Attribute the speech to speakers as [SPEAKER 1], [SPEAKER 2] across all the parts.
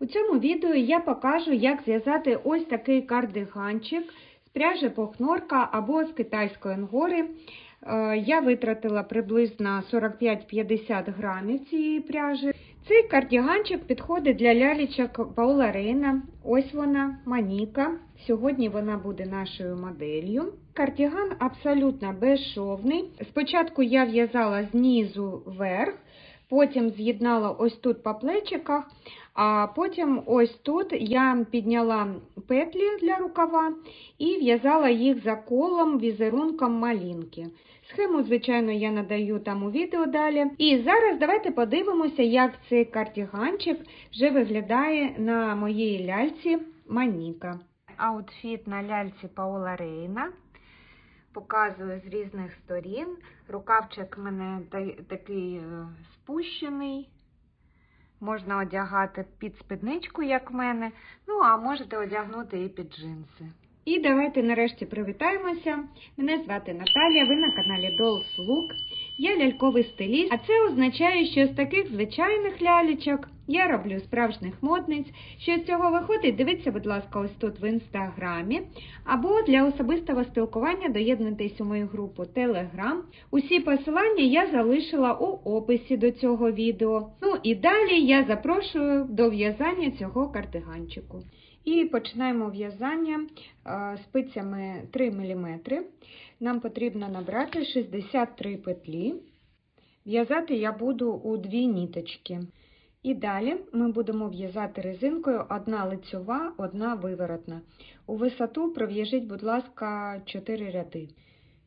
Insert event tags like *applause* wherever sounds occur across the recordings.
[SPEAKER 1] У цьому відео я покажу, як зв'язати ось такий кардиганчик з пряжі похнорка або з китайської ангори. Е, Я витратила приблизно 45-50 грамів цієї пряжі. Цей кардіганчик підходить для лялечок Паула Рейна. Ось вона, Маніка. Сьогодні вона буде нашою моделлю. Кардіган абсолютно безшовний. Спочатку я в'язала знизу вверх, потім з'єднала ось тут по плечиках, а потім ось тут я підняла петлі для рукава і в'язала їх за колом візерунком малінки. Схему, звичайно, я надаю там у відео далі. І зараз давайте подивимося, як цей кардіганчик вже виглядає на моїй ляльці Маніка. Аутфіт на ляльці Паола Рейна. Показую з різних сторін. Рукавчик в мене такий е, спущений. Можна одягати під спідничку, як в мене. Ну, а можете одягнути і під джинси. І давайте нарешті привітаємося. Мене звати Наталія, ви на каналі Dolls Look. Я ляльковий стиліст, а це означає, що з таких звичайних лялечок я роблю справжніх модниць. Що з цього виходить, дивіться, будь ласка, ось тут в інстаграмі. Або для особистого спілкування доєднуйтесь у мою групу Telegram. Усі посилання я залишила у описі до цього відео. Ну і далі я запрошую до в'язання цього кардиганчику. І починаємо в'язання е, спицями 3 мм. Нам потрібно набрати 63 петлі. В'язати я буду у дві ніточки. І далі ми будемо в'язати резинкою одна лицьова, одна виворотна. У висоту пров'яжіть, будь ласка, 4 ряди.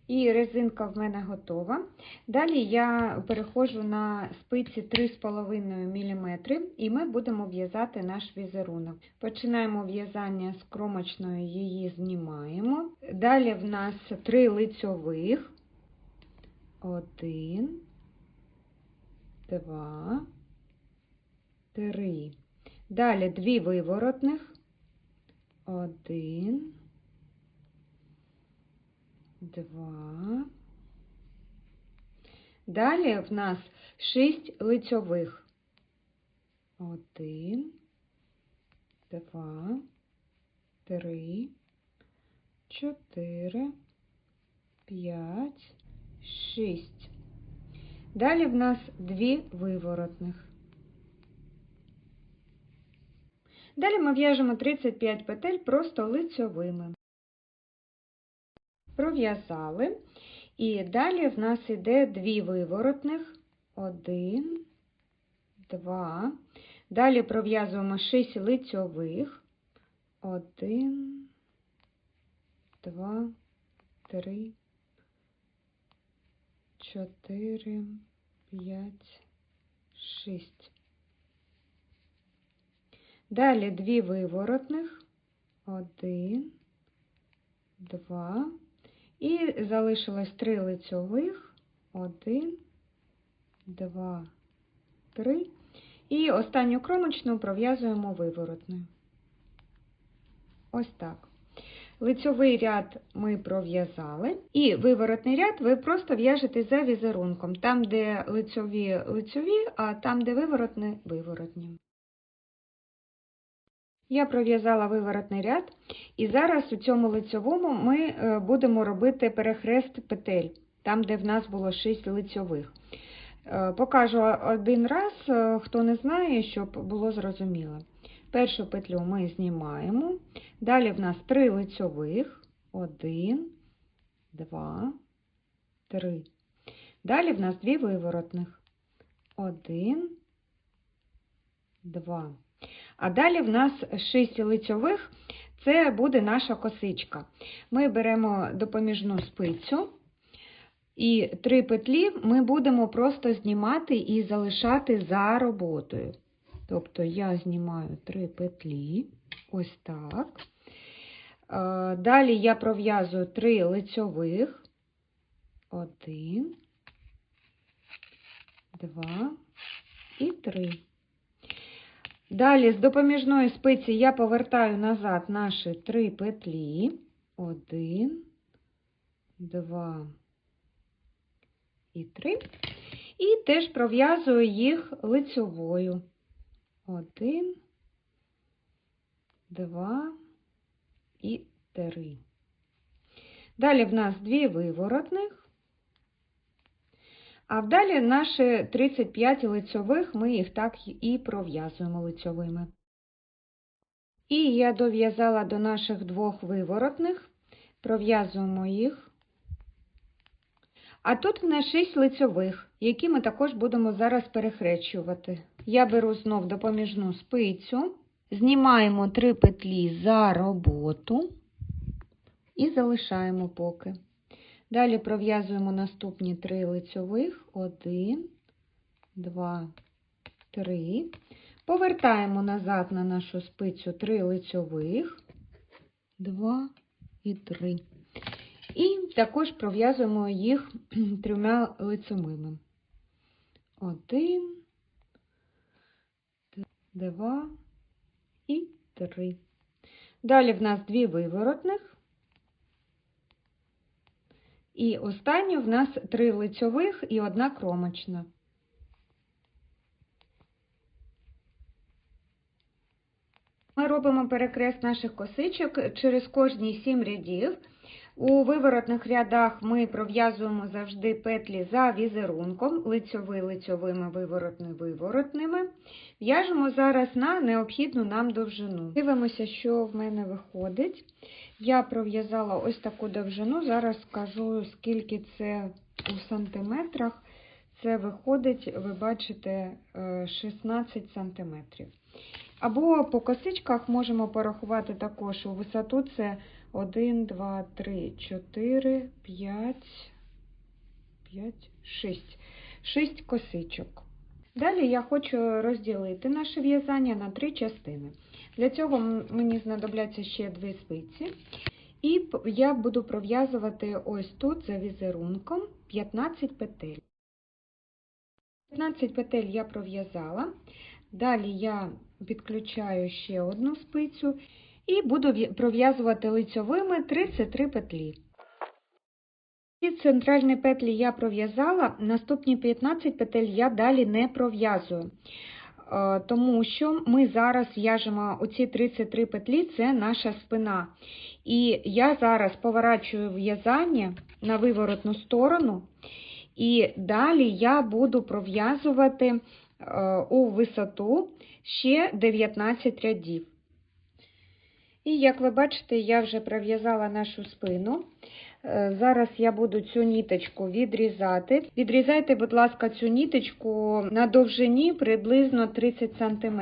[SPEAKER 1] І резинка в мене готова. Далі я переходжу на спиці 3,5 мм і ми будемо в'язати наш візерунок. Починаємо в'язання з кромочною, її знімаємо. Далі в нас 3 лицьових. 1, 2, 3. Далі 2 виворотних. 1, Два. Далі в нас шість лицьових. Один, два, три, чотири, п'ять, шість. Далі в нас дві виворотних. Далі ми в'яжемо 35 петель просто лицьовими пров'язали. І далі в нас йде дві виворотних, один, два. Далі пров'язуємо 6 лицьових, один, два, три, чотири, п'ять, шість. Далі дві виворотних, один, два. І залишилось три лицьових, один, два, три. І останню кромочну пров'язуємо виворотною. Ось так. Лицьовий ряд ми пров'язали, і виворотний ряд ви просто в'яжете за візерунком, там, де лицьові лицьові, а там, де виворотні виворотні. Я пров'язала виворотний ряд, і зараз у цьому лицьовому ми е, будемо робити перехрест петель, там, де в нас було 6 лицьових. Е, Покажу один раз, е, хто не знає, щоб було зрозуміло. Першу петлю ми знімаємо, далі в нас 3 лицьових, 1, 2, 3. Далі в нас 2 виворотних, 1, 2. А далі в нас 6 лицьових, це буде наша косичка. Ми беремо допоміжну спицю і 3 петлі ми будемо просто знімати і залишати за роботою. Тобто я знімаю 3 петлі, ось так. Е, Далі я пров'язую 3 лицьових, 1, 2 і 3. Далі з допоміжної спиці я повертаю назад наші три петлі. Один, два і три. І теж пров'язую їх лицьовою. Один, 2 і 3. Далі в нас дві виворотних. А вдалі наші 35 лицьових, ми їх так і пров'язуємо лицьовими. І я дов'язала до наших двох виворотних, пров'язуємо їх. А тут в нас 6 лицьових, які ми також будемо зараз перехрещувати. Я беру знов допоміжну спицю, знімаємо 3 петлі за роботу і залишаємо поки. Далі пров'язуємо наступні 3 лицьових, 1, 2, 3. Повертаємо назад на нашу спицю 3 лицьових, 2 і 3. І також пров'язуємо їх *clears throat* трьома лицевими. Один, два і три. Далі в нас дві виворотних. І останню в нас три лицьових і одна кромочна. Ми робимо перекрест наших косичок через кожні 7 рядів. У виворотних рядах ми пров'язуємо завжди петлі за візерунком, лицьовий лицьовими, виворотний виворотними. В'яжемо зараз на необхідну нам довжину. Дивимося, що в мене виходить. Я пров'язала ось таку довжину, зараз скажу, скільки це у сантиметрах. Це виходить, ви бачите, 16 сантиметрів. Або по косичках можемо порахувати також у висоту це 1, 2, 3, 4, 5, 5, 6. 6 косичок. Далі я хочу розділити наше в'язання на три частини. Для цього мені знадобляться ще дві спиці. І я буду пров'язувати ось тут за візерунком 15 петель. 15 петель я пров'язала. Далі я підключаю ще одну спицю і буду пров'язувати лицьовими 33 петлі. Ці центральні петлі я пров'язала, наступні 15 петель я далі не пров'язую, тому що ми зараз в'яжемо оці 33 петлі, це наша спина. І я зараз поворачую в'язання на виворотну сторону, і далі я буду пров'язувати у висоту ще 19 рядів. І, як ви бачите, я вже прив'язала нашу спину. Е, Зараз я буду цю ніточку відрізати. Відрізайте, будь ласка, цю ніточку на довжині приблизно 30 см,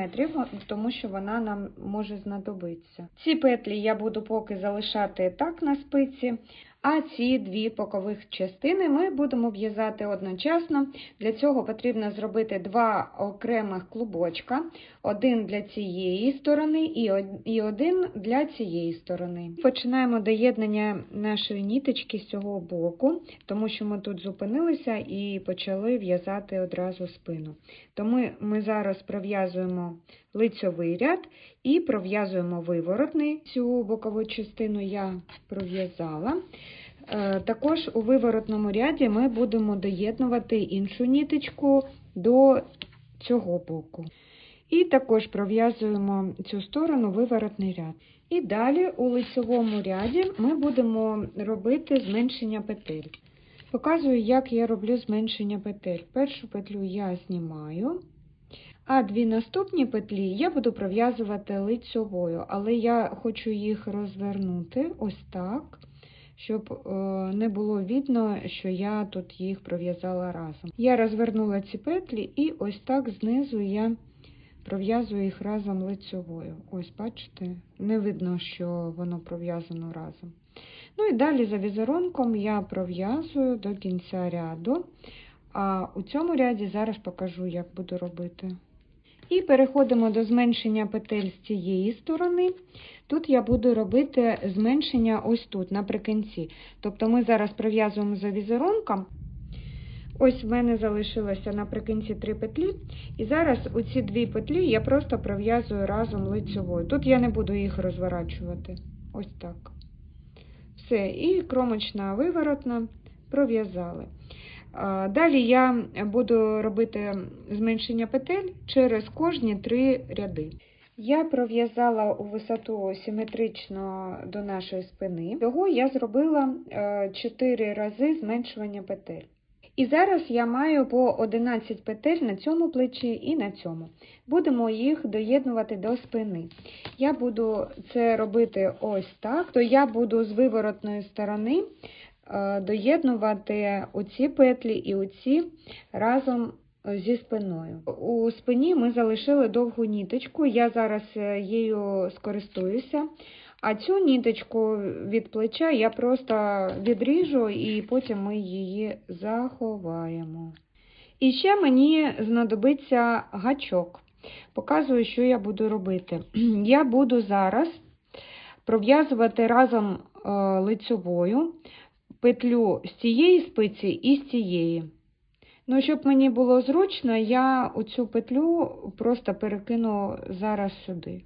[SPEAKER 1] тому що вона нам може знадобитися. Ці петлі я буду поки залишати так на спиці, а ці дві бокових частини ми будемо в'язати одночасно. Для цього потрібно зробити два окремих клубочка, один для цієї сторони і один для цієї сторони. Починаємо доєднання нашої ніточки з цього боку, тому що ми тут зупинилися і почали в'язати одразу спину. Тому ми зараз пров'язуємо лицьовий ряд і пров'язуємо виворотний. Цю бокову частину я пров'язала. Е, також у виворотному ряді ми будемо доєднувати іншу ніточку до цього боку. І також пров'язуємо цю сторону виворотний ряд. І далі у лицевому ряді ми будемо робити зменшення петель. Показую, як я роблю зменшення петель. Першу петлю я знімаю. А дві наступні петлі я буду пров'язувати лицьовою, але я хочу їх розвернути ось так, щоб е, не було видно, що я тут їх пров'язала разом. Я розвернула ці петлі і ось так знизу я пров'язую їх разом лицьовою. Ось, бачите, не видно, що воно пров'язано разом. Ну і далі за візерунком я пров'язую до кінця ряду, а у цьому ряді зараз покажу, як буду робити. І переходимо до зменшення петель з цієї сторони. Тут я буду робити зменшення ось тут, наприкінці. Тобто ми зараз пров'язуємо за візерунком. Ось в мене залишилося наприкінці три петлі. І зараз оці дві петлі я просто пров'язую разом лицевою. Тут я не буду їх розворачувати. Ось так. Все, і кромочна виворотна пров'язали. Далі я буду робити зменшення петель через кожні три ряди. Я пров'язала у висоту симетрично до нашої спини. Всього я зробила 4 рази зменшування петель. І зараз я маю по 11 петель на цьому плечі і на цьому. Будемо їх доєднувати до спини. Я буду це робити ось так, то я буду з виворотної сторони е, доєднувати оці петлі і оці разом зі спиною. У спині ми залишили довгу ніточку, я зараз е, її скористуюся. А цю ніточку від плеча я просто відріжу і потім ми її заховаємо. І ще мені знадобиться гачок. Показую, що я буду робити. *clears throat* Я буду зараз пров'язувати разом е, лицьовою петлю з цієї спиці і з цієї. Ну, щоб мені було зручно, я оцю петлю просто перекину зараз сюди.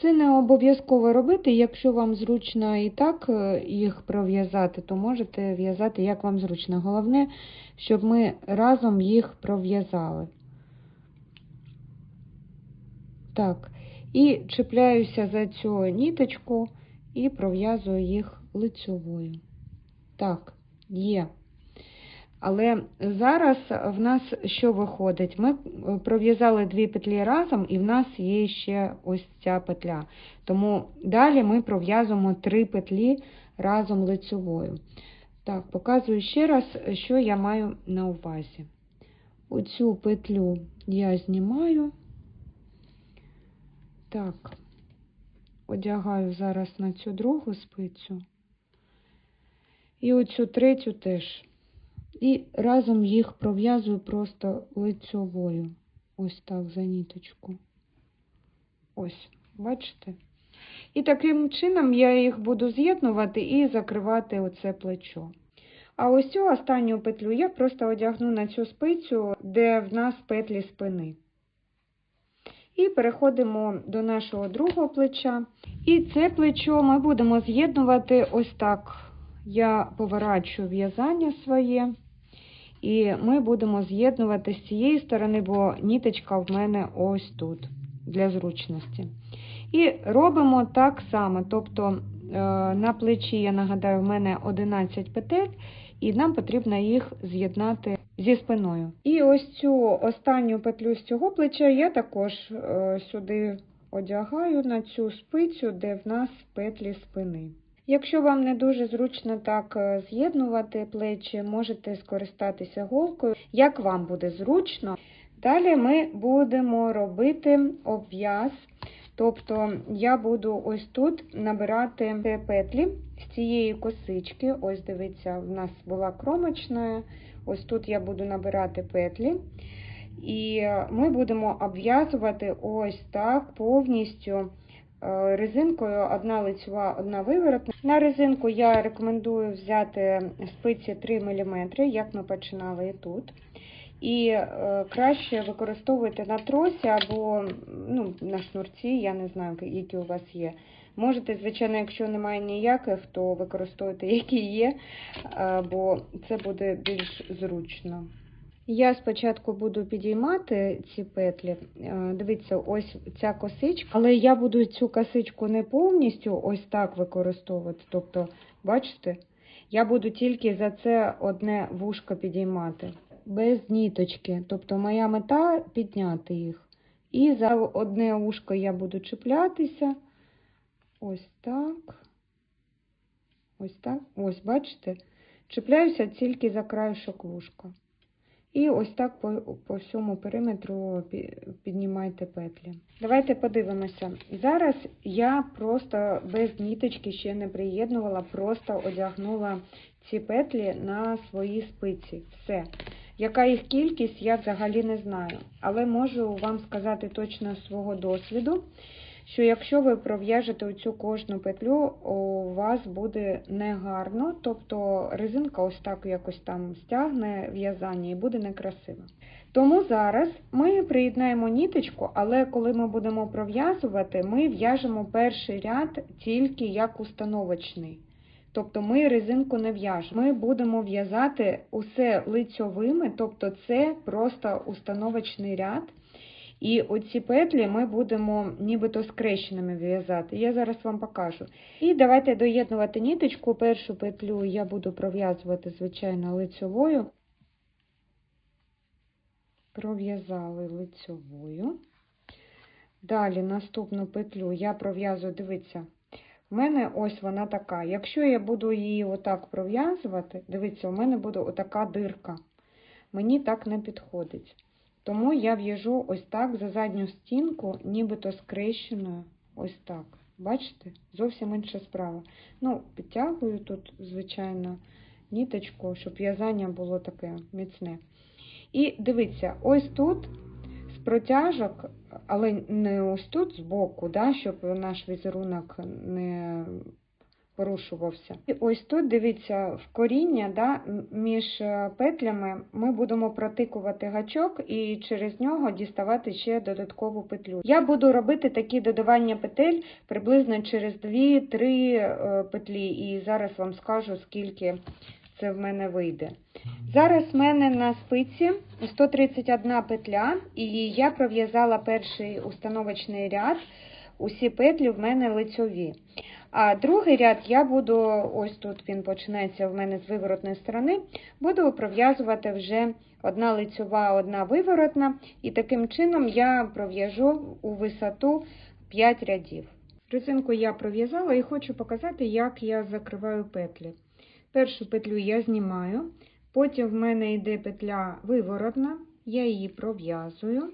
[SPEAKER 1] Це не обов'язково робити, якщо вам зручно і так е, їх пров'язати, то можете в'язати, як вам зручно. Головне, щоб ми разом їх пров'язали. Так, і чіпляюся за цю ніточку і пров'язую їх лицьовою. Так, є. Але зараз в нас що виходить? Ми пров'язали дві петлі разом, і в нас є ще ось ця петля. Тому далі ми пров'язуємо три петлі разом лицевою. Так, показую ще раз, що я маю на увазі. Оцю петлю я знімаю. Так, одягаю зараз на цю другу спицю. І оцю третю теж. І разом їх пров'язую просто лицьовою. Ось так за ніточку. Ось, бачите? І таким чином я їх буду з'єднувати і закривати оце плечо. А ось цю останню петлю я просто одягну на цю спицю, де в нас петлі спини. І переходимо до нашого другого плеча. І це плечо ми будемо з'єднувати ось так. Я поворачую в'язання своє. І ми будемо з'єднувати з цієї сторони, бо ніточка в мене ось тут для зручності. І робимо так само. Тобто е, на плечі, я нагадаю, в мене 11 петель, і нам потрібно їх з'єднати зі спиною. І ось цю останню петлю з цього плеча я також е, сюди одягаю на цю спицю, де в нас петлі спини. Якщо вам не дуже зручно так е, з'єднувати плечі, можете скористатися голкою, як вам буде зручно. Далі ми будемо робити обв'яз. Тобто я буду ось тут набирати петлі з цієї косички. Ось дивіться, в нас була кромочна. Ось тут я буду набирати петлі. І ми будемо обв'язувати ось так повністю. Е, резинкою одна лицева, одна виворотна. На резинку я рекомендую взяти спиці 3 мм, як ми починали і тут. І е, краще використовуйте на тросі або ну, на шнурці, я не знаю, які у вас є. Можете, звичайно, якщо немає ніяких, то використовуйте, *laughs* які є, бо це буде більш зручно. Я спочатку буду підіймати ці петлі. Е, дивіться, ось ця косичка, але я буду цю косичку не повністю ось так використовувати. Тобто, бачите, я буду тільки за це одне вушко підіймати, без ніточки. Тобто, моя мета підняти їх. І за одне вушко я буду чіплятися. Ось так. Ось так. Ось, бачите? Чіпляюся тільки за краєшок вушка. І ось так по, по всьому периметру піднімайте петлі. Давайте подивимося. Зараз я просто без ніточки ще не приєднувала, просто одягнула ці петлі на свої спиці. Все. Яка їх кількість, я взагалі не знаю. Але можу вам сказати точно свого досвіду що якщо ви пров'яжете оцю кожну петлю, у вас буде негарно, тобто резинка ось так якось там стягне в'язання і буде некрасиво. Тому зараз ми приєднаємо ніточку, але коли ми будемо пров'язувати, ми в'яжемо перший ряд тільки як установочний. Тобто ми резинку не в'яжемо. Ми будемо в'язати усе лицьовими, тобто це просто установочний ряд. І оці петлі ми будемо нібито скрещеними в'язати. Я зараз вам покажу. І давайте доєднувати ниточку. Першу петлю я буду пров'язувати, звичайно, лицьовою. Пров'язали лицьовою. Далі наступну петлю я пров'язую, дивіться, в мене ось вона така. Якщо я буду її отак пров'язувати, дивіться, у мене буде отака дирка. Мені так не підходить. Тому я в'яжу ось так за задню стінку, нібито скрещеною, ось так. Бачите? Зовсім інша справа. Ну, підтягую тут, звичайно, ніточку, щоб в'язання було таке міцне. І дивіться, ось тут з протяжок, але не ось тут збоку, да, щоб наш візерунок не порушувався. І ось тут, дивіться, в коріння да, між е, петлями ми будемо протикувати гачок і через нього діставати ще додаткову петлю. Я буду робити такі додавання петель приблизно через 2-3 е, петлі, і зараз вам скажу, скільки це в мене вийде. Зараз в мене на спиці 131 петля, і я пров'язала перший установочний ряд. Усі петлі в мене лицьові. А другий ряд я буду, ось тут він починається в мене з виворотної сторони, буду пров'язувати вже одна лицьова, одна виворотна, і таким чином я пров'яжу у висоту 5 рядів. Резинку я пров'язала і хочу показати, як я закриваю петлі. Першу петлю я знімаю, потім в мене йде петля виворотна, я її пров'язую,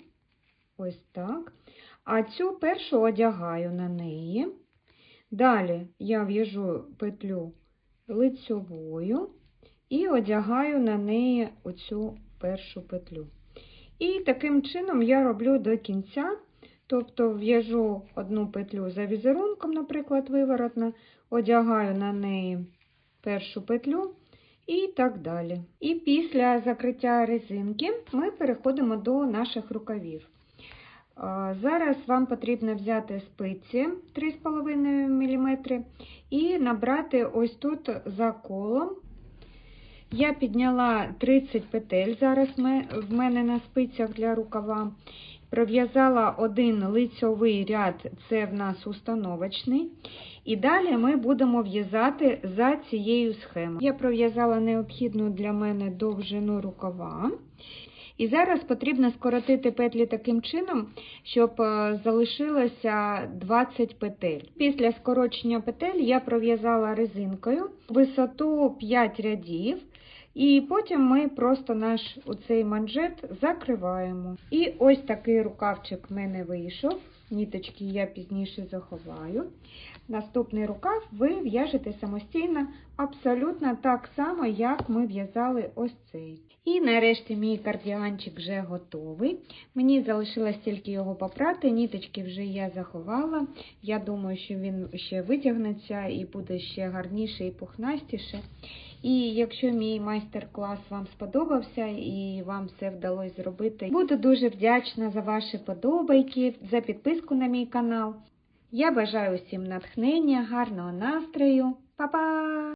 [SPEAKER 1] ось так. А цю першу одягаю на неї. Далі я в'яжу петлю лицьовою і одягаю на неї оцю першу петлю. І таким чином я роблю до кінця, тобто в'яжу одну петлю за візерунком, наприклад, виворотна, одягаю на неї першу петлю і так далі. І після закриття резинки ми переходимо до наших рукавів. Зараз вам потрібно взяти спиці 3,5 мм і набрати ось тут за колом. Я підняла 30 петель, зараз в мене на спицях для рукава. Пров'язала один лицьовий ряд, це в нас установочний. І далі ми будемо в'язати за цією схемою. Я пров'язала необхідну для мене довжину рукава. І зараз потрібно скоротити петлі таким чином, щоб е, залишилося 20 петель. Після скорочення петель я пров'язала резинкою висоту 5 рядів. І потім ми просто наш оцей манжет закриваємо. І ось такий рукавчик в мене вийшов. Ніточки я пізніше заховаю. Наступний рукав ви в'яжете самостійно абсолютно так само, як ми в'язали ось цей. І нарешті мій кардіганчик вже готовий. Мені залишилось тільки його попрати, ніточки вже я заховала. Я думаю, що він ще витягнеться і буде ще гарніше і пухнастіше. І якщо мій майстер-клас вам сподобався і вам все вдалося зробити, буду дуже вдячна за ваші подобайки, за підписку на мій канал. Я бажаю всім натхнення, гарного настрою. Па-па!